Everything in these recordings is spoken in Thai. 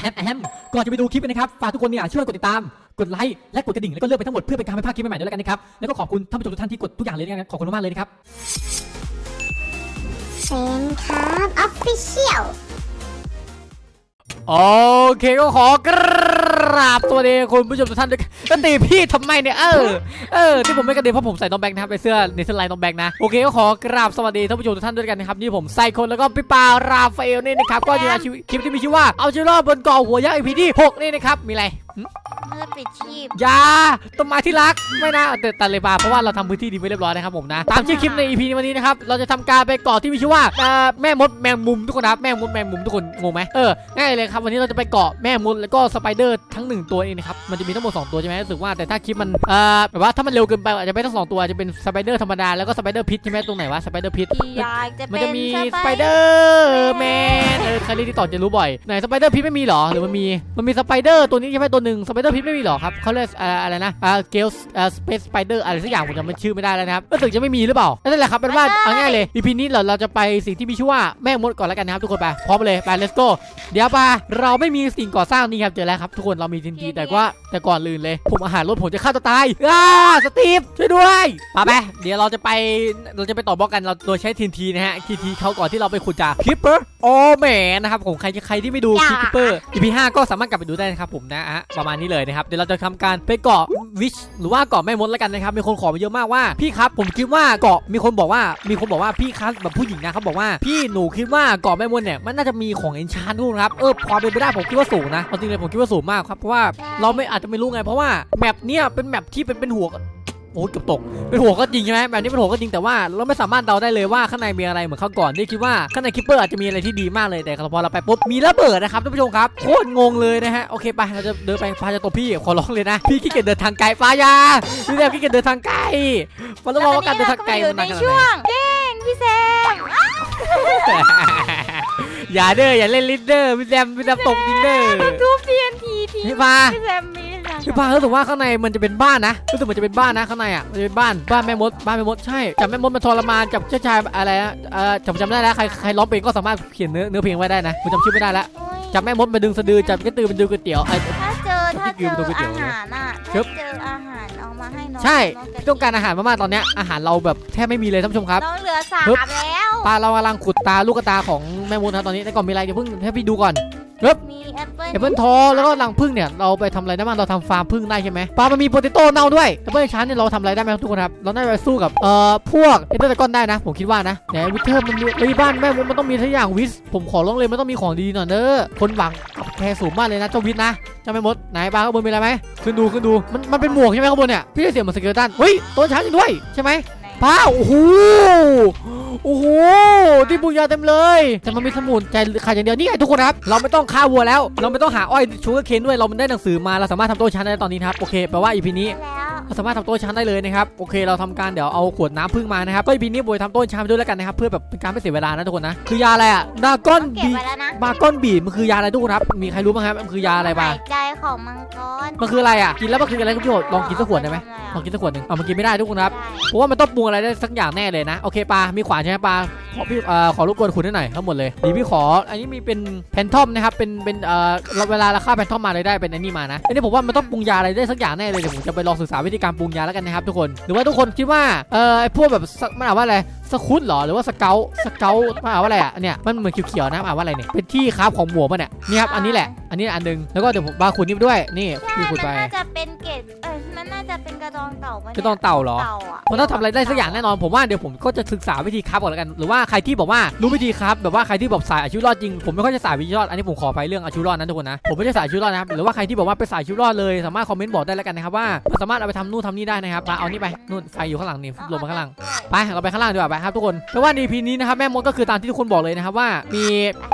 แอมแอมก่อนจะไปดูคลิปนะครับฝากทุกคนเนี่ยช่วยกดติดตาม กดไลค์และกดกระดิ่งแล้วก็เลือกไปทั้งหมดเพื่อเป็นการไม่พลาดคลิปใหม่ๆด้วยแล้วกันนะครับแล้วก็ขอบคุณท่านผู้ชมทุกท่านที่กดทุกอย่างเลยนะครับขอบคุณมากเลยนะครับเซนครับออฟฟิเชียล โอเคก็ขอกราบสวัสดีคุณผู้ชมทุกท่านด้วยกันก็ตีพี่ทำไมเนี่ยเออเออที่ผมไม่กระเด็นเพราะผมใส่น้องแบงค์นะครับไปเสื้อในเสื้อลายน้องแบงค์นะโอเคก็ขอกราบสวัสดีท่านผู้ชมทุกท่านด้วยกันนะครับนี่ผมไซคนแล้วก็พี่ปาราฟาเอลนี่นะครับก็อยู่ในชีวิตคลิปที่มีชื่อว่าเอาชีวิตรอดบนเกาะหัวยักษ์อีพีที่หกนี่นะครับมีอะไร เมื่อปิดชีพอยาต้นไม้ที่รักไม่นะแต่แต่เลยปาเพราะว่าเราทำพื้นที่ดีไว้เรียบร้อยนะครับผมนะตามชื่อคลิปใน EP วันนี้นะครับเราจะทำการไปเกาะที่มีชื่อว่าเอ่อแม่มดแมงมุมทุกคนนะครับแม่มดแมงมุมทุกคนงงไหมเออง่ายเลยครับวันนี้เราจะไปเกาะแม่มดแล้วก็สไปเดอร์ทั้งหนึ่งตัวเองนะครับมันจะมีทั้งหมดสองตัวใช่ไหมรู้สึกว่าแต่ถ้าคลิปมันเอ่อแบบว่าถ้ามันเร็วเกินไปอาจจะไม่ทั้งสองตัวอาจจะเป็นสไปเดอร์ธรรมดาแล้วก็สไปเดอร์พิษใช่ไหมตรงไหนวะสไปเดอร์พิษที่อยากจะมันเป็นจะมีสสไปเดอร์แมนเออใครเรียกที่ต่อจะรู้บ่อยไหนสไปเดอร์พิษไม่มีเหรอหรือมันมีมันมีสไปเดอร์ตัวนี้ใช่ไหมตัวหนึ่งสไปเดอร์พิษไม่มีเหรอครับเขาเรียกอ่าอะไรนะอ่าเกลส์อ่าสเปซสไปเดอร์อะไรสักอย่างผมจำมันชื่อไม่ได้แล้วนะครับรู้สึกจะไม่มีหรือเปล่านั่นแหละครับเป็นว่าเอาง่ายเลย EP นี้เราเราจะไปสิ่งที่มีชื่อว่าแม่มดก่อนแล้วกันนะครับทุกคนไปพร้อมเลยไป let's go เดี๋ยวปาเราไม่มีสิ่งก่อสร้างนี่ครับเจอแล้วครับทุกคนเรามีทินทีแต่ว่าแต่ก่อนลืนเลย ผมอาหารรถผมจะฆ่าตัวตายอ้าสตีฟช่วยด้วยปาไปเดี๋ยวเราจะไปเราจะไปต่อบล็อกกันเราโดยใช้ทินทีนะฮะทีทีเขาก่อนที่เราไปขุดจากคิปเปอร์โอแหมนะครับผมใครใครที่ไม่ดูคิปเปอร์ EP 5ก็สามารถกลับไปดูได้นะครับผมนะฮะประมาณนี้เลยนะครับเดี๋ยวเราจะทำการไปเกาะวิชหรือว่าเกาะแม่มดแล้วกันนะครับมีคนขอมาเยอะมากว่าพี่ครับผมคิดว่าเกาะมีคนบอกว่ามีคนบอกว่าพี่ครับแบบผู้หญิงนะเขาบอกว่าพี่หนูคิดว่าเกาะแม่มดเนี่ยมันน่าจะมีของเอนชานด้วยนะครับเออความเป็นไปได้ผมคิดว่าสูงนะเอาจริงเลยผมคิดว่าสูงมากครับเพราะว่าเราไม่อาจจะไม่รู้ไงเพราะว่าแมปเนี่ยเป็นแมปที่เป็นเป็นหัว โอ้ยเกือบตก เป็นหัวก็จริงใช่ไหมแบบนี้เป็นหัวก็จริงแต่ว่าเราไม่สามารถเดาได้เลยว่าข้างในมีอะไรเหมือนเขาวก่อนที่คิดว่าข้างในคิปเปอร์อาจจะมีอะไรที่ดีมากเลยแต่พอเราไปปุ๊บมีระเบิดนะครับท่านผู้ชมครับโคตรงงเลยนะฮะโอเคไปเราจะเดินไปพาจะตัวพี่ขอร้องเลยนะพี่ขี้เกียจเดินทางไกลปายาพี่แซมขี้เกียจเดินทางไกลมันต้องบอกว่าการเดินทางไกลอยู่มันในนานขนาดช่ไหวนงแกล้งพี่แซมอย่าเด้ออย่าเล่นลิดเดอร์พี่แซมพี่แซมตกจริงเด้อทูบเทียนทีทีพี่ปาพี่แซมมี นะพี่ปารู้สึกว่าข้างในมันจะเป็นบ้านนะรู้สึกมันจะเป็นบ้านนะข้างในอะมันจะเป็นบ้านบ้านแม่มดบ้านแม่มดใช่จับแม่มดมาทรมานจับเจ้าชายอะไรนะเอ่อจำจำได้แล้วใครใครร้องเพลงก็สามารถเขียนเนื้อเนื้อเพลงไว้ได้นะผมจำชื่อไม่ได้แล้วโอ้ยจับแม่มดมาดึงสะดือจับกระตือเป็นดูก๋วยเตี๋ยวไอ้ ถ้าเจอถ้าเจอพี่กิวไปดูก๋วยเตี๋อายวหารอะครัถ้าบ เจออาหารเอามาให้น้องใช่น้พี่ต้องการอาหารมากๆตอนเนี้ยอาหารเราแบบแทบไม่มีเลยท่านผู้ชมครับ น้องเหลือสามปึ๊บแล้ว ปลาเรากำลังขุดตาลูกกระตาของแม่มดนะตอนนี้แต่ก่อนมีอะไรเดี๋ยวเพิ่งให้พี่ดูก่อน มีแอปเปิ้ลแอปเปิลทอแล้วก็รังผึ้งเนี่ยเราไปทำอะไรได้บ้างเราทำฟาร์มผึ้งได้ใช่ไหมปลามันมีโปเตโต้เน่าด้วยแอปเปิลชั้นเนี่ยเราทำอะไรได้ไหมครับทุกคนครับเราได้ไปสู้กับเอ่อพวกเอเดอร์ตะกอนได้นะผมคิดว่านะเนี่ยวิเทอร์มันมีเฮ้ยบ้านแม่มดมันต้องมีทุกอย่างวิสผมขอร้องเลยมันต้องมีของดีหน่อยเด้อคนหวังกับแคร์สูงมากเลยนะเจ้าวิสนะเจ้าแม่มดไหนปลาข้างบนมีอะไรไหมขึ้นดูขึ้นดูมันมันเป็นหมวกใช่ไหมข้างบนเนี่ยพี่ได้เสียงเหมือนสเกเลตันเฮ้ยต้นช้างจริงด้วยใช่ไหม ป้าโอ้โหโอ้โหที่บุญยาเต็มเลย แต่มันมีสมุนใจขาดอย่างเดียวนี่ไงทุกคนครับ เราไม่ต้องฆ่าวัวแล้ว เราไม่ต้องหาอ้อยชูการ์เคนด้วยเราได้หนังสือมาเราสามารถทำโต๊ะชั้นได้ตอนนี้ครับโอเคแปลว่าอีพีนี้แล้ว สามารถทำโต๊ะชั้นได้เลยนะครับโอเคเราทำการเดี๋ยวเอาขวดน้ำพึ่งมานะครับก็อีพีนี้บอยทำโต๊ะชั้นไปด้วยแล้วกันนะครับเพื่อแบบเป็นการไม่เสียเวลานะทุกคนนะคือยาอะไรอะดาก้อนต้องเก็บบีไว้แล้วนะบาก้อนบีมันคือยาอะไรทุกคนครับมีใครรู้บ้างครับมันคือยาอะไรบ้างหายใจของมังกรมันคืออะไรอะกินแล้วมันคืออะไรคุณผู้ชมลองกินสักขวดได้ไหมลองกินสักขวดหนึ่งอะมันกินไม่ได้ทุกคนครับเพราะว่ามันต้องปรุงอะไรได้สักอย่างแน่เลยนะโอเคปลามีขวานใช่ไหมปลาขอพี่เอ่อขอรบกวนคุณให้หน่อยทั้งหมดเลยดีพี่ขอ อันนี้มีเป็นแพนทอมนะครับเป็นเป็นเอ่อเราเวลาเราฆ่าแพนทอมมาเลยได้เป็นอันนี้มานะอันนี้ผมว่ามันต้องปรุงยาอะไรได้สักอย่างแน่เลยเดี๋ยวผมจะไปลองศึกษาวิธีการปรุงยาแล้วกันนะครับทุกคน หรือว่าทุกคนคิดว่าเอ่อไอพวกแบบมันอ่านว่าอะไร สคุตเหรอหรือว่าสเกลสเกลมันอ่านว่าอะไรอะเนี่ยมันเหมือนเขียวๆนะอ่านว่าอะไรเนี่ยเป็นที่คราฟของหมวกมันเนี่ยนี่ครับอันนี้แหละอันนี้อันหนึงแล้วก็เดี๋ยวผมบาขุดนี่ไปด้วยนี่ใช่พี่ขุดมันไปน่าจะเป็นเกตเออมันน่าจะเป็นกระดองเต่าปะจะต้องเต่าเหรอเต่าอะมันต้องทำอะไรได้สักอย่างแน่นอนผมว่าเดี๋ยวผมก็จะศึกษาวิธีคราฟก่อนแล้วกันหรือว่าใครที่บอกว่ารู้วิธีคราฟแบบว่าใครที่แบบสายอาชีวรอดจริงผมไม่ค่อยจะสายวิธีรอดอันนี้ผมขอไปเรื่องอาชีวรอดนะทุกคนนะผมไม่ใช่สายอาชีวรอดนะครับหรือว่าใครที่บอกว่าเป็นสายอาชีวรอดเลยสามารถคอมเมนต์บอกได้แล้วกันนะครับว่ามันสามารถเอาไปทำนู่นทำนี่ได้นะครับมาเอานี่ไปนู่นไฟอยู่ข้างหลังนี่ลงมาข้างล่างไปเราไปข้างล่างดีกว่าไปครับทุกคนแต่ว่าในพีนี้นะครับแม่มดก็คือตามที่ทุกคนบอกเลยนะครับว่ามี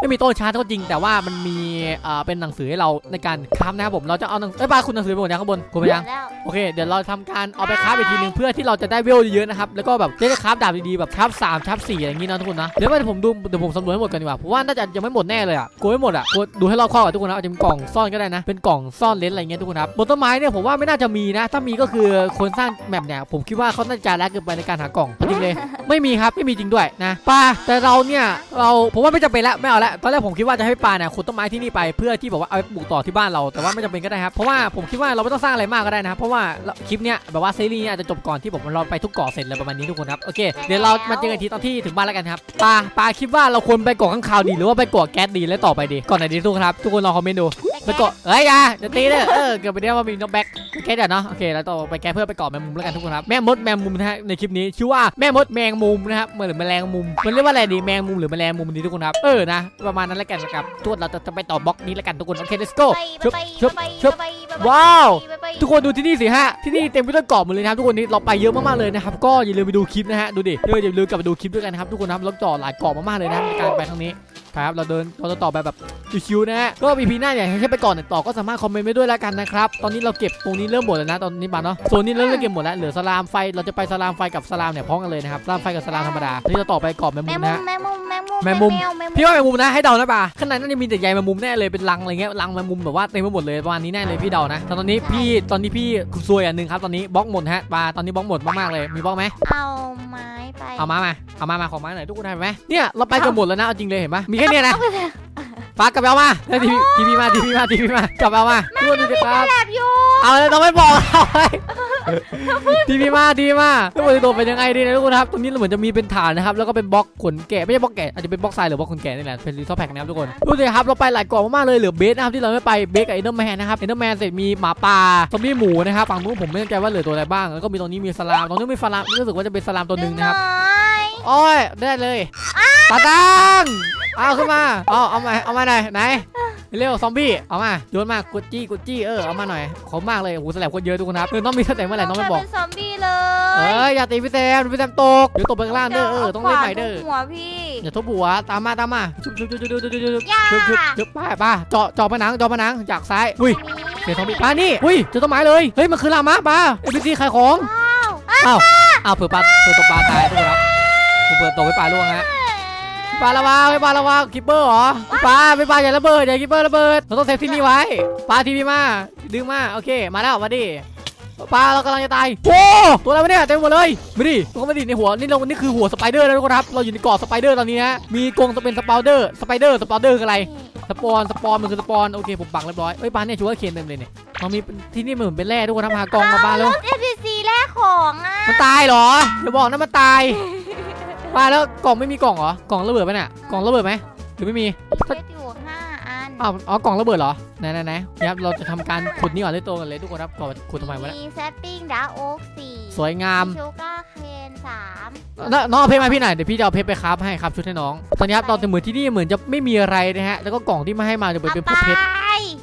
ไม่มีต้นชาร์จก็จริง แต่ว่ามันมีเอ่อเป็นหนังสือให้เราในการคราฟนะครับผมเราจะเอาหนังเอ้ยปาคุณหนังสือไปหมดยังข้างบนคุณไปยังแล้วโอเคเคเดี๋ยวเราทำการเอาไปคราฟอีกทีหนึงเพื่อที่เราจะได้เวลเยอะๆนะครับแล้วก็แบบจะได้คราฟดาบดีๆแบบคราฟสามคราฟสี่อะไรอย่างงี้นะทุกคนนะเดี๋ยวมาผมดูเดี๋ยวผมสำรวจให้หมดกันดีกว่าผมว่าน่าจะยังไม่หมดแน่เลยอะกลัวไม่หมดอะกลัวดูให้รอบคอบอะทุกคนนะอาจจะเป็นกล่องซ่อนก็ได้นะเป็นกล่องซ่อนเลนส์อะไรเงี้ยทุกคนครับบนต้นไม้เนี่ยผมว่าไม่น่าจะมีนะ ถ้ามีก็คือคนสร้างแมปเนี่ยผมคิดว่าเขาน่าจะแลกเกินไปในการหากล่องจริงเลยไม่มีครับไม่มีจริงด้วยนะปลาแต่เราเนี่ยเราผมว่าไม่จำเป็นแล้วไม่เอาละตอนแรกผมคิดว่าจะให้ปลาเนี่ยขุดต้นไม้ที่นี่ไปเพื่อที่แบบว่าเอาไปปลูกต่อที่บ้านเราแต่ว่าไม่จำเป็นก็ได้ครับเพราะว่าผมคิดว่าเราไม่ต้องสร้างอะไรมากก็ได้นะครับเพราะว่าคลิปเนี้ยแบบว่าซีรีส์เนี่ยจจะจบก่อนที่ผมเราไปทุกเกาะเสร็จเลยประมาณนี้ทุกคนครับโอเคเดี๋ยวเรามาเจอกันทีตอนที่ถึงบ้านแล้วกันครับปลาปลาคิดว่าเราควรไปเกาะข้างคาวดีหรือว่าไปเกาะแก๊สดีแล้วต่อไปดีก่อนไหนดีทุกคนครับทุกคนลองคอมเมนต์ดู ไปเกาะเอ้ยอย่าจะตีเลยเออเกือบไปเรียกว่ามีน้องแบ็คไปแก๊สเดี๋ยวเนาะโอเคแล้วต่อไปแก๊สเพื่อไปเกาะแมงมุมแล้วกันทุกคนครับแม่มดแมงมุมนะฮะในคลิปนี้ชื่อว่าแม่มดแมงมุมนะครับเหมือนแมลงมุมมันเรียกว่าอะไรดีแมงมุมหรือแมลงมุมดีทุกคนครับเออนะประมาณนั้นแล้วกันนะครับทุกคนเราจะไปต่อบล็อกนี้แล้วกันทุกคนโอเค let's go ชึบชึบชึบว้าวทุกคนดูที่นี่สิฮะที่นี่เต็มไปด้วยเกาะหมดเลยนะครับทุกคนนี่เราไปเยอะมากๆเลยนะครับก็อย่าลืมไปดูคลิปนะฮะดูดิเดี๋ยวอย่าลืมกลับไปดูคลิปด้วยกันนะครับทุกคนนะครับเราเจาะหลายเกาะมากๆเลยนะครับในการไปครั้งนี้ ครับเราเดินเราจะต่อไปแบบชิวๆนะฮะก็มีพีหน้าอย่างเช่นไปก่อนเนี่ยต่อก็สามารถคอมเมนต์ไว้ด้วยแล้วกันนะครับตอนนี้เราเก็บตรงนี้เริ่มหมดแล้วนะตอนนี้มาเนาะโซนนี้เริ่มเริ่มเก็บหมดแล้วเหลือสลามไฟเราจะไปสลามไฟกับสลามเนี่ยพร้อมกันเลยนะครับสลามไฟกับสลามธรรมดาที่เราต่อไปเกาะแมงแมมุงมมุนะมฮะแมงมุมแมงมุมแมงมุมแมวแมงมุมพี่ว่าแมงมุมนะให้เดานะป่ะข้างในน่าจะมีแต่ใยแมงมุมแน่เลยเป็นรังอะไรเงี้ยรังแมงมุมแบบว่าเต็มไปหมดเลยประมาณนี้แน่เลยพี่เดานะแต่ตอนนี้พี่ตอนนี้พี่ซวยอันหนึ่งครับตอนนี้บล็อกหมดฮะปลาตอนนี้บล็อกหมดมากๆเลยมีบล็อกไหมเอาไม้ไปเอามามาเอามามาขอไม้หน่อยทุกคนได้ไหมเนี่ยเราไปกันหมดแล้วนะเอาจริงเลยเห็นปะมีแค่เนี้ยนะปลากลับไปเอามาแล้วทีพีทีพีมาทีพีมาทีพีมากลับไปเอามาทุกคนดูสิครับแลบอยู่เอาเลยต้องไม่บอกเอาไว้ทีพีมาทีพีมาทุกคนจะโดนเป็นยังไงดีนะทุกคนครับตรงนี้เหมือนจะมีเป็นฐานนะครับแล้วก็เป็นบล็อกขนแกะไม่ใช่บล็อกแกะอาจจะเป็นบล็อกทรายหรือบล็อกขนแกะนี่แหละเป็นรีซอสแพ็กนะครับทุกคนดูสิครับเราไปหลายเกาะมากๆเลยเหลือเบสนะครับที่เราไม่ไปเบสกับเอเดอร์แมนนะครับเอเดอร์แมนเสร็จมีหมาป่าซอมบี้หมูนะครับฝั่งนู้นผมไม่แน่ใจว่าเหลือตัวอะไรบ้างแล้วก็มีตรงนี้มีสลามตรงนี้มีสลามรู้สึกว่าจะเป็นสลามตัวหนึ่งนะครับ อยโอ้ยได้เลยตาตัง เอาขึ้นมาเอาเอามาเอามาหน่อยไหนเร็วซอมบี้เอามาโยนมากุจี้กุจี้เออเอามาหน่อยขอบมากเลยโอ้โหแสลบคนเยอะทุกคนครับเออต้องมีสเต็ปเมื่อไหร่ต้องไม่บอกเป็นซอมบี้เลเอยออย่าตีพี่แซมพี่แซมตกเดี๋ยวตกไปข้างล่างเด้อเออต้องเล่นใหม่เด้อหัวพี่อย่าทุบหัวตามมาตามมาชุบชุบชุบชุบชุบชุบชุบชุบอย่าชุบชุบชุบป้าป้าเจาะเจาะผนังเจาะผนังจากซ้ายอุ้ยเสียซอมบี้ป้านี่อุ้ยเจอต้นไม้เลยเฮ้ยมันคือลามะป้าเอพีซีขายของอ้าวอ้าวอ้าวเผื่อปลาเผื่อตกปลาตายทุกคนครับผมเปิดตกไปปลาล่วงฮะพี่ ปลาระวังพี่ปลาระวังคิปเปอร์เหรอพี่ปลาพี่ปลาอย่าระเบิดอย่าคิปเปอร์ระเบิดเราต้องเซฟที่นี่ไว้ปลาทีวีมาดึงมาโอเค มาแล้วมาดิปลาเรากำลังจะตายโอ้ตัวอะไรวะเนี่ยเต็มหมดเลยมาดิตัวมาดิในหัวนี่เรานี่คือหัวสไปเดอร์นะทุกคนครับเราอยู่ในเกาะสไปเดอร์ตอนนี้ฮะมีกรงจะเป็นสปาวเดอร์สไปเดอร์สปาวเดอร์คืออะไรสปอนสปอนมันคือสปอนโอเคผมปักเรียบร้อยเอ้ยปลาเนี่ยชัวร์เคนเต็มเลยเนี่ยมันมีที่นี่มันเหมือนเป็นแร่ทุกคนทำหากองมาบ้านแล้วรถ NPC แลกของอะมันตายเหรออย่าบอกนะมันตาย ปลาแล้วกล่องไม่มีกล่องเหรอกล่องระเบิดไหมเนี่ยกล่องระเบิดไหมหรือไม่มีเพชรอยู่ห้าอันอ้าวอ๋อกล่องระเบิดเหรอไหนไหนไหนนี่ครับเราจะทำการขุดนี่ก่อนเลยตัวกันเลยทุกคนครับก่อนขุดทำไมวะเนี่ยมีแซปปิ้งดาร์โอ๊กสี่สวยงามชูการ์เคนสามนน้องเอาเพชรมาพี่หน่อยเดี๋ยวพี่จะเอาเพชรไปครับให้ครับชุดให้น้อง ตอนนี้ครับตอนเหมือนที่นี่เหมือนจะไม่มีอะไรนะฮะแล้วก็กล่องที่มาให้มาจะเป็นเป็นพวกเพชร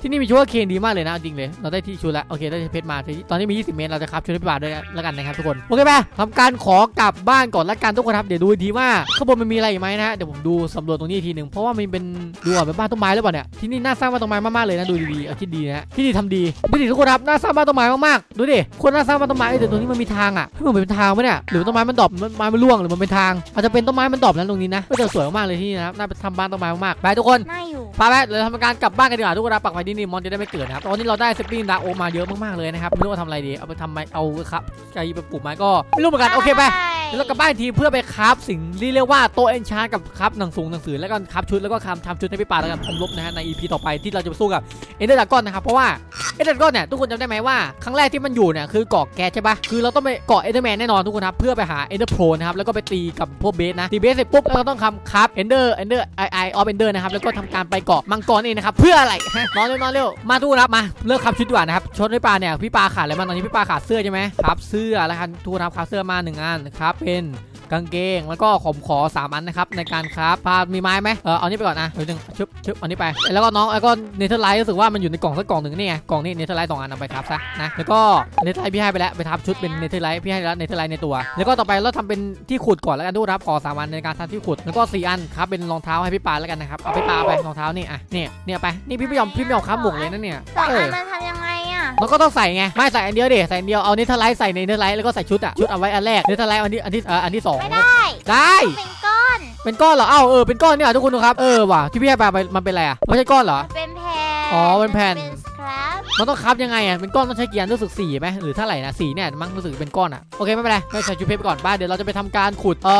ที่นี่มีชุดว่าเคนดีมากเลยนะเอาจริงเลย เราได้ที่ชุดแล้ว โอเค ได้เพชรมาทีนี้ตอนนี้มี 20 เมตร เราจะครับชุดให้พี่บาทด้วยนะแล้วกันนะครับทุกคน โอเคป่ะทำการขอกลับบ้านก่อนละกันทุกคนครับ เดี๋ยวดูอีกทีว่าข้างบนมันมีอะไรอีกไหมนะฮะเดี๋ยวผมดูสำรวจตรงนี้อีกทีหนึ่งเพราะว่ามันเป็นดูอะเป็นบ้านต้นไม้หรือเปล่าเนี่ย ที่นี่น่าสร้างบ้านต้นไม้มากๆเลยนะ ดูดีๆเอาคิดดีนะฮะที่นี่ทำดีดูดิทุกคนครับน่าสร้างบ้านต้นไม้มากๆ ดูดิ คนน่าสร้างบ้านต้นไม้เอ้ยแต่ตรงนี้มันมีทางอะเฮ้ยมันเป็นทางปะเนี่ย หรือต้นไม้มันดรอปต้นไม้มันร่วงหรือมันเป็นทาง อาจจะเป็นต้นไม้มันดรอปนั้นตรงนี้นะก็จะสวยมากๆเลยที่นี่นะครับน่าไปทำบ้านต้นไม้มากๆไปทุกคนน่าอยู่พาไปเดี๋ยวทำการกลับบ้านกันดีกว่าทุกคนนะปักไว้ที่นี่มอนจะได้ไม่เกิดนะครับตอนนี้เราได้สปริงดาโอมาเยอะมากๆเลยนะครับไม่รู้ว่าทำอะไรดีเอาไปทำไมเอาครับใจไปปลูกไม้ก็ไม่รู้เหมือนกันโอเคไปเดี๋ยวเรากลับบ้านอีกทีเพื่อไปคราฟสิ่งที่เรียกว่าโต๊ะเอนชานกับคราฟหนังสูงหนังสือแล้วก็คราฟชุดแล้วก็คราฟทำชุดให้พี่ปาแล้วกันผมลบนะฮะใน EP ต่อไปที่เราจะไปสู้กับเอเดอร์ดากอนนะครับเพราะว่าเอเดอร์ดากอนเนี่ยทุกคนจำได้ไหมว่าครั้งแรกที่มันอยู่เนี่ยคือเกาะแก๊สใช่ปะคือเราต้องไปเกาะเอเดอร์แมนแน่นอนทุกคนครับเพื่อไปหาเอเดอร์โพรนะครับแล้วก็ไปตีกับพวกเบสนะตีเบสเสร็จปุ๊บแล้วก็ต้องทำคราฟเอนเดอร์เอนเดอร์ไอไอออฟเอนเดอร์นะครับแล้วก็ทำการไปเกาะมังกรเองนะครับเพื่ออะไรนอนเร็วนอนเร็วมาทุกคนครับมาเลิกครับชุดดีกว่านะครับชุดพี่ปลาเนี่ยพี่ปลาขาดอะไรบ้าตอนนี้พี่ปลาขาดเสื้อใช่ไหมครับเสื้อแล้วครับทุกคนครับขาดเสื้อมาหนึ่งอันครับเป็น กางเกง แล้วก็ผมขอสามอันนะครับในการครับพามีไม้ไหมเออเอานี่ไปก่อนนะเดี๋ยวหนึ่งชึบชึบเอานี้ไป แล้วก็น้องแล้วก็เนเธอร์ไลท์รู้สึกว่ามันอยู่ในกล่องสักกล่องหนึ่งนี่ไงกล่องนี้เนเธอร์ไลท์สองอันเอาไปครับซะนะแล้วก็เนเธอร์ไลท์พี่ให้ไปแล้วไปทับชุดเป็นเนเธอร์ไลท์พี่ให้แล้วเนเธอร์ไลท์ในตัว แล้วก็ต่อไปเราทำเป็นที่ขุดก่อนแล้วกันทุกคนครับขอสามอันในการทำที่ขุดแล้วก็สี่อันครับเป็นรองเท้าให้พี่ปาแล้วกันนะครับเอาพี่ปาไปรองเท้านี่อะเนี่ยเนี่ยไปนี่พี่ไม่ยอมพี่ไม่ยอมค้าหมวกเลยนะเนี่ยสองอันมันทำยังไง อะมันก็ต้องใส่ไง ไม่ใส่อันเดียวดิใส่อันเดียว เอาเนเธอร์ไลท์ใส่ในเนเธอร์ไลท์แล้วก็ใส่ชุดอะชุดเอาไว้อันแรก เนเธอร์ไลท์อันที่อันที่เอ่ออันที่สองไม่ได้ ได้เป็นก้อน เป็นก้อนเหรอ เอ้าเออ เป็นก้อนเนี่ยทุกคนดูครับ เออว่ะที่พี่ให้ไปมันเป็นอะไรอะไม่ใช่ก้อนเหรอ มันเป็นแผ่นอ๋อเป็นแผ่น เป็นสครับ มันต้องคับยังไงอะเป็นก้อนต้องใช้กี่อันรู้สึกสี่ไหมหรือเท่าไหร่นะสี่เนี่ยมั้งรู้สึกเป็นก้อนอะโอเคไม่เป็นไรไม่ใส่ชุดเพชรไปก่อนบ้านเดี๋ยวเราจะไปทำการขุดเอ่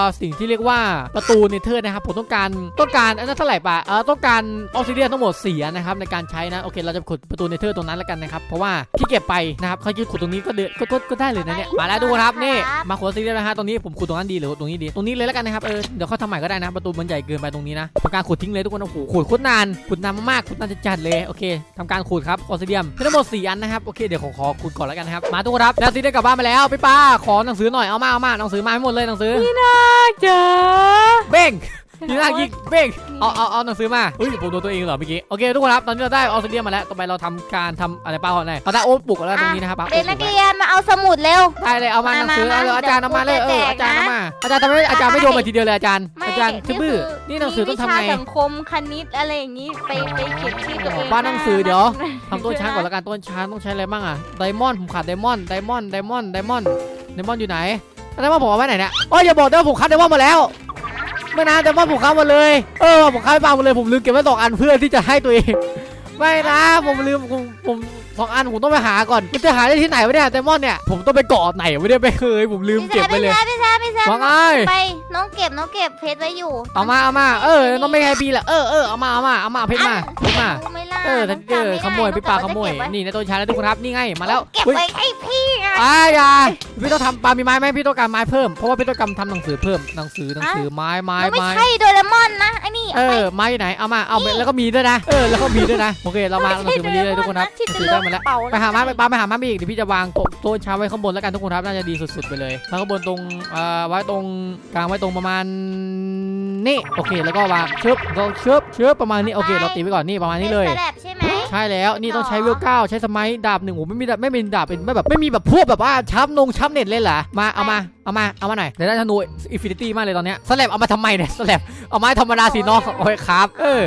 อสิ่งที่เรียกว่าประตูเนเธอร์นะครับผมต้องการต้องการอันนั้นเท่าไหร่ปะเออต้องการออกซิเดียนทั้งหมด4อันนะครับในการใช้นะโอเคเราจะขุดประตูเนเธอร์ตรงนั้นแล้วกันนะครับเพราะว่าที่เก็บไปนะครับเขาจะขุดตรงนี้ก็เดือก็ก็ก็ได้เลยนะเนี่ยมาแล้วทุกคนครับนี่มาขุดออกซิเดียนนะฮะตรงนี้ผมขุดตรงนั้นดีหรือตรงนี้ดีตรงนี้เลยแล้วกันนะครับเออเดี๋ยวเขาทำใหม่ก็ได้นะประตูมันใหญ่เกินไปตรงนี้นะทำการขุดทิ้งเลยทุกคนโอ้โหขุดโคตรนานขุดนานมากๆขุดนานจัดๆเลยโอเคทำการขุดครับออกซิเดียมมีทั้งหมด4อันนะครับโอเคเดี๋ยวขอขอขุดก่อนแล้วกันนะครับมาทุกคนครับแล้วซีได้กลับบ้านมาแล้วพี่ป้าขอหนังสือหน่อยเอามาเอามาหนังสือมาให้หมดเลยหนังสือจ๋าเบ้ง ทีน่ายิงเบ้งเอาเอาเอาหนังสือมาอุ้ยผมโดนตัวเองเหรอเมื่อกี้โอเคทุกคนครับตอนนี้เราได้ออกซิเดียมมาแล้วต่อไปเราทำการทำอะไรป้าก่อนเลยเราได้โอ๊ตปลุกแล้วตรงนี้นะครับเด็กนักเรียนมาเอาสมุดเร็ว ได้เลยเอามาหนังสือมาเอาเลยมาอาจารย์เอามาเลยเอเดี๋อยวอาจารย์แจกเอานะมาอาจารย์ทำไมอาจารย์ไม่โยนมาทีเดียวเลยอาจารย์ไม่อาจารย์ชื่อบื้อนี่หนังสือต้องทำไงวิชาสังคมคณิตอะไรอย่างนี้ไปไปเขียนชื่อตัวเองบ้านหนังสือเดี๋ยวทำต้นช้างก่อนแล้วกันต้นช้างต้องใช้อะไรบ้างอะไดมอนด์ผมขาดไดมอนด์ไดมอนด์ไดมอนด์ไดมอนด์ไดมอนด์อยู่ไหนไดมอนด์ผมเอาไว้ไหนเนี่ยโอ้ยอย่าบอกนะว่าผมคัดไดมอนด์มาแล้ว ไม่นะแต่ว่าผมคัดหมดเลย เออผมเข้าไปปาหมดเลยผมลืมเก็บไว้สองอันเพื่อที่จะให้ตัวเอง ไม่นะผมลืมผมผม สองอันผมต้องไปหาก่อนมันจะหาได้ที่ไหนวะเนี่ยไดมอนด์เนี่ยผมต้องไปเกาะไหนวะเนี่ยไม่เคยผมลืมเก็บไปเลย พี่แซมพี่แซมว่าไง ไป น้องเก็บน้องเก็บเพชรไว้อยู่เอามาเอามาเออต้องไม่ให้พี่ละเออเออเอามาเอามาเอามาเอาเพชรมาเพชรมารู้ไหม่ล่ะเออน้ถ้างเอจำอไม่ได้ขโมยน้องพี่ปลาจำขโมยเก็บไว้นี่ในต้นชายแล้วทุกคนครับนี่ไงมาแล้วเก็บเฮ้ยไว้ให้พี่ไงอ้ายาพี่ต้องทำปลามีไม้ไหมพี่ต้องการไม้เพิ่มเพราะว่าพี่ต้องการทำหนังสือเพิ่มหนังสือหนังสือไม้ไม้มันไม่ไม้ ใช่โดเรมอนนะไอ้นี่เอเอาไป อไม้อยู่ไหนเอามาเอาไปแล้วก็มีด้วยนะเออแล้วก็มีด้วยนะโอเคเรามาเอาหนังสือมาดีเลยทุกคนครับหที่นังเป็สืนอโรได้คมาแล้ว เป่าไปหาไม้ไปปลาไปหาไม้มาอีกเดี๋ยวพี่จะวางโต๊ะโต๊ะชาไว้ข้างบนแล้วกันทุกคนครับน่าจะดีสุดๆไปเลยแล้วข้างบนตรงเอ่อไว้ตรงกลางไว้ตรงประมาณนี่โอเคแล้วก็วางชึบเราชึบชึบประมาณนี้โอเค เราตีไปก่อนนี่ประมาณนี้เลย ป็สลับใช่ไหม ใช่แล้วนี่ต้องใช้หรอเวลเก้าใช้สมัยดาบหนึ่งโอ้ไม่มีดาบไม่มีดาบเป็นไม่แบบไม่มีแบบพวกแบบว่าชับนงชับเน็ตเลยเหรอมาเอามาเอามาเอามาหน่อยเดี๋ยวได้ธนูอินฟินิตี้มากเลยตอนเนี้ยสแลบเอามาทำไมเนี่ยสแลบเอาไม้ธรรมดาสีน้องโอ้ยครับเออ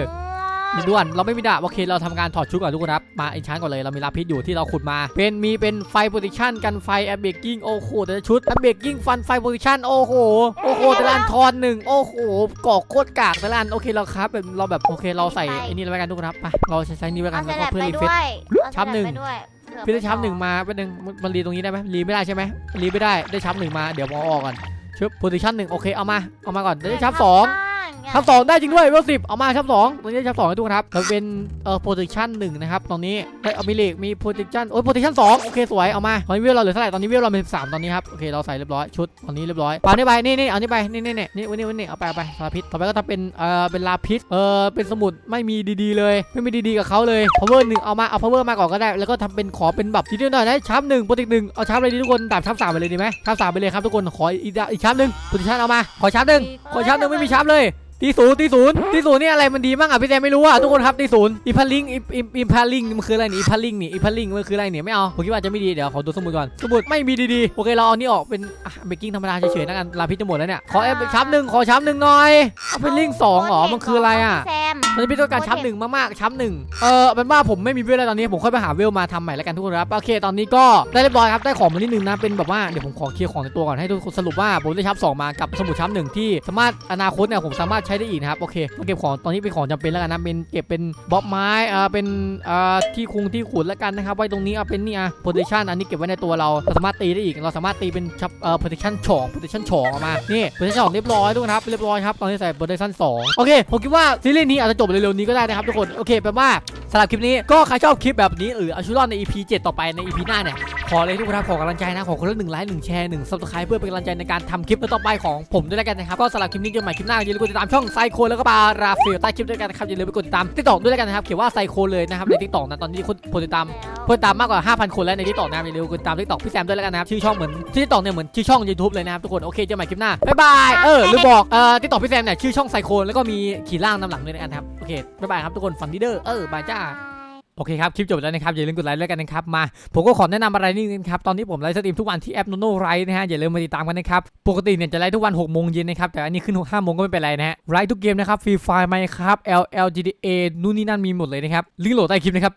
ด่วนเราไม่มีดาบโอเคเราทำการถอดชุดก่อนทุกคนครับมาอินชานก่อนเลยเรามีลาพิษอยู่ที่เราขุดมา เป็นมีเป็นไฟโพซิชันกันไฟแอเบกกิ้งโอ้โหแต่ละชุดแอเบกกิ้งฟันไฟโพซิชันโอ้โหโอ้โหแต่ละอันทอนหนึ่งโอ้โหก่อโคตรกากแต่ละอันโอเคเราครับแบบเราแบบโอเคเราใส่ไอ้นี่แล้วกันทุกคนครับไปเราใช้ใช้นี่แล้วกัเอานสแล้วก็ลับเพื่อไปรีเฟด้ซวยเอาชับหนึ่งสลัไปด้วยเผื่อพี่ได้ช้ำไปหนึ่งมาเป็นหนึ่งมันมันรีตรงนี้ได้ไหมรีไม่ได้ใช่ไหมรีไม่ได้ได้ช้ำหนึ่งมาเดี๋ยวมองออกก่อนชึบโพซิชันหนึ่งโอเคเอามาเอามาก่อนเดี๋ยวได้ช้ำสอง บ้างช้ำสองได้จริงด้วยเวลสิบเอามาช้ำสองตรงนี้ได้ช้ำสองให้ทุกคนครับเราเป็นเอ่อโพซิชันหนึ่งนะครับตรงนี้ได้เอามีเลกมีโพซิชันโอ้ยโพซิชันสองโอเคสวยเอามาตอนนี้เวลเราเหลือเท่าไหร่ตอนนี้เวลเราเป็นสิบสามตอนนี้ครับโอเคเราใส่เรียบร้อยชุดตอนนี้เรียบร้อยปานี่ไปนี่นี่เอานี่ไปนี่นี่นี่นี่วันนี้วันนี้เอาไปเอาไปลาพิษต่อไปก็ทำเป็นเอ่อเป็นลาพิษเอ่อเป็นสมุดไม่มีดีๆเลย ไม่มีดีๆกับเขาเลย power หนึ่งเอามาเอา power มาก่อนก็ได้ แล้วก็ทำเป็นขอเป็นแบบทีเดียวหน่อยนะชาร์ปหนึ่งโปรติกหนึ่งเอาชาร์ปเลยดีทุกคนดาบชาร์ปสามไปเลยดีไหมชาร์ปสามไปเลยครับทุกคนขออีกอีกชาร์ปหนึ่งโพซิชันเอามาขอชาร์ปหนึ่งขอชาร์ปหนึ่งไม่มีชาร์ปเลยตีศูนย์ตีศูนย์ตีศูนย์นี่อะไรมันดีมากอะพี่แซมไม่รู้อะทุกคนครับตีศูนย์อีพัลลิงอีอีอีพัลลิงมันคืออะไรนี่อีพัลลิงนี่อีพัลลิงมันคืออะไรเนี่ยไม่เอาผมคิดว่าจะไม่ดีเดี๋ยวขอดูสมุดก่อนสมุดไม่มีดีๆโอเคเราเอานี่ออกเป็นอะเบกกิ้งธรรมดาเฉยๆแล้วกันลาพิษจะหมดแล้วเนี่ยขอเอฟชาร์ปหนึ่งขอชาร์ปหนึ่งหน่อยเอาเป็นลิงสองเหรอมันคืออะไรอะแซมตอนนี้พี่ต้องการช้ำหนึ่งมากๆช้ำหนึ่งเออเป็นว่าผมไม่มีเวลแล้วตอนนี้ผมค่อยไปหาเวลมาทำใหม่แล้วกันทุกคนครับโอเคตอนนี้ก็ได้เรียบร้อยครับได้ของมานิดนึงนะเป็นแบบว่าเดี๋ยวผมขอเคลียร์ของในตัวก่อนให้ทุกคนสรุปว่าผมได้ช้ำสองมากับสมุดช้ำหนึ่งที่สามารถอนาคตเนี่ยผมสามารถใช้ได้อีกนะครับโอเคต้อเก็บของตอนนี้เป็นของจำเป็นแล้วกันนะเป็นเก็บเป็นบล็อกไม้เออเป็นอ่อที่คุงที่ขุดแล้วกันนะครับไว้ตรงนี้เอาเป็นนี่อะ position อันนี้เก็บไว้ในตัวเราเราสามารถตีได้อีกเราสามารถตีเป็นชับเอ่อ position ฉอง position ฉองออกมานี่ position ฉองเรียบร้อยทุกคนครับเรียบร้อยครับตอนนี้ใส่ position สองโอเคผมคิดว่าซีรีส์นี้อาจจะจบเร็วๆนี้ก็ได้นะครับทุกคนโอเคแปลว่าสำหรับคลิปนี้ก็ใครชอบคลิปแบบนี้หรืออาชูรอนใน EP 7 ต่อไปใน EP หน้าเนี่ยขอเลยทุกคนครับขอกำลังใจนะขอคนละหนึ่งไลค์หนึ่งแชร์หนึ่งซับสไครป์เพื่อเป็นกำลังใจในการทำคลิปต่อไปของผมด้วยแล้วกันนะครับก็สำหรับคลิปนี้เจอกันใหม่คลิปหน้าอย่าลืมกดติดตามช่องไซโคแล้วก็ปาราเฟลใต้คลิปด้วยกันนะครับอย่าลืมไปกดติดตามทิกตอกด้วยแล้วกันนะครับเขียนว่าไซโคเลยนะครับในทิกตอกนะตอนนี้คนกดติดตามเพื่อนตามมากกว่า 5,000 คนแล้วในทิกตอกนะครับอย่าลืมกดตามทิกตอกพี่แซมด้วยแล้วกันนะครับชื่อช่องเหมือนทิกตอกเนี่ยเหมือนชื่อช่อง YouTube เลยนะครับทุกคนโอเคเจอกันใหม่คลิปหน้าบ๊ายบายเออหรือบอกเอ่อทิกตอกพี่แซมเนี่ยชื่อช่องไซโคนแล้วก็มีขีดล่างนำหลังด้วยนะครับโอเคบ๊ายบายครับทุกคนฝันดีเด้อเออบายจ้า โอเคครับ คลิปจบแล้วนะครับ อย่าลืมกดไลค์แล้วกันนะครับ มา ผมก็ขอแนะนำอะไรนิดนึงครับ ตอนนี้ผมไลฟ์สตรีมทุกวันที่แอปโนโนไรนะฮะ อย่าลืมมาติดตามกันนะครับ ปกติเนี่ยจะไลฟ์ทุกวัน6โมงเย็นนะครับ แต่อันนี้ขึ้น6 5โมงก็ไม่เป็นไรนะฮะ ไลฟ์ทุกเกมนะครับฟรีไฟล์ไหมครับ L L G D A นู่นนี่นั่นมีหมดเลยนะครับ ลิงก์โหลดใต้คลิปนะครับ